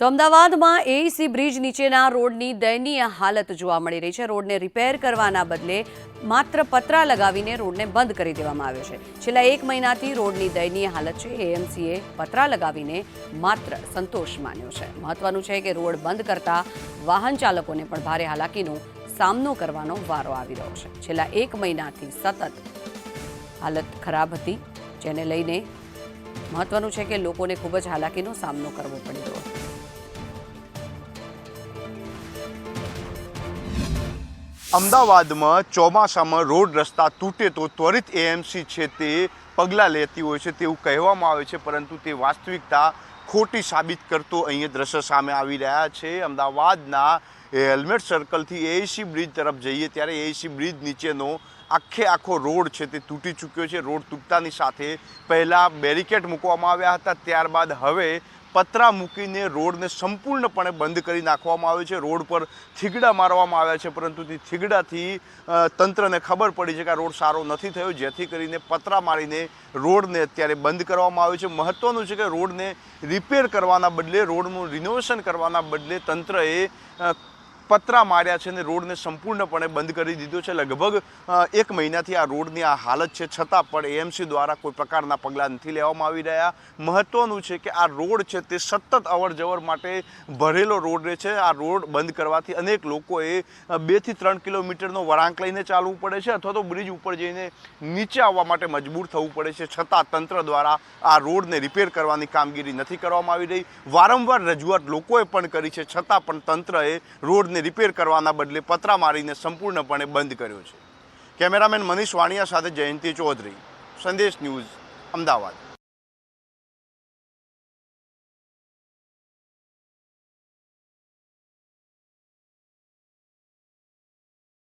તો અમદાવાદમાં AEC bridge નીચેના રોડની દયનીય હાલત જોવા મળી રહી છે. રોડને રિપેર કરવાના બદલે માત્ર પતરા લગાવીને રોડને બંધ કરી દેવામાં આવ્યો છે. છેલ્લા એક મહિનાથી રોડની દયનીય હાલત છે. એએમસીએ પતરા લગાવીને માત્ર સંતોષ માન્યો છે. મહત્વનું છે કે રોડ બંધ કરતા વાહન ચાલકોને પણ ભારે હાલાકીનો સામનો કરવાનો વારો આવી રહ્યો છે. છેલ્લા એક મહિનાથી સતત હાલત ખરાબ હતી. જેને લઈને મહત્વનું છે કે લોકોને ખૂબ જ હાલાકીનો સામનો કરવો પડી રહ્યો અમદાવાદમાં ચોમાસામાં રોડ રસ્તા તૂટે તો ત્વરિત એએમસી છે તે પગલાં લેતી હોય છે તેવું કહેવામાં આવે છે, પરંતુ તે વાસ્તવિકતા ખોટી સાબિત કરતો અહીંયા દ્રશ્ય સામે આવી રહ્યા છે. અમદાવાદના હેલ્મેટ સર્કલથી એએસી બ્રિજ તરફ જઈએ ત્યારે એએસી બ્રિજ નીચેનો આખે આખો રોડ છે તે તૂટી ચૂક્યો છે. રોડ તૂટતાની સાથે પહેલાં બેરિકેડ મૂકવામાં આવ્યા હતા, ત્યારબાદ હવે પતરા મૂકીને રોડને સંપૂર્ણપણે બંધ કરી નાખવામાં આવ્યો છે. રોડ પર થીગડા મારવામાં આવ્યા છે, પરંતુ તે થીગડાથી તંત્રને ખબર પડી છે કે આ રોડ સારો નથી થયો, જેથી કરીને પતરા મારીને રોડને અત્યારે બંધ કરવામાં આવ્યો છે. મહત્ત્વનું છે કે રોડને રિપેર કરવાના બદલે, રોડનું રિનોવેશન કરવાના બદલે તંત્રએ પતરા માર્યા છે અને રોડને સંપૂર્ણપણે બંધ કરી દીધો છે. લગભગ એક મહિનાથી આ રોડની આ હાલત છે. છતાં પણ એએમસી દ્વારા કોઈ પ્રકારના પગલાં નથી લેવામાં આવી રહ્યા. મહત્વનું છે કે આ રોડ છે તે સતત અવરજવર માટે ભરેલો રોડ રહે છે. આ રોડ બંધ કરવાથી અનેક લોકોએ બેથી ત્રણ કિલોમીટરનો વળાંક લઈને ચાલવું પડે છે અથવા તો બ્રિજ ઉપર જઈને નીચે આવવા માટે મજબૂર થવું પડે છે. છતાં તંત્ર દ્વારા આ રોડને રિપેર કરવાની કામગીરી નથી કરવામાં આવી રહી. વારંવાર રજૂઆત લોકોએ પણ કરી છે. છતાં પણ તંત્રએ રોડને રિપેર કરવાના બદલે પતરા મારીને સંપૂર્ણપણે બંધ કર્યો છે. કેમેરામેન મનીષ વાણિયા સાથે જયંતિ ચૌધરી. સંદેશ ન્યૂઝ, અમદાવાદ.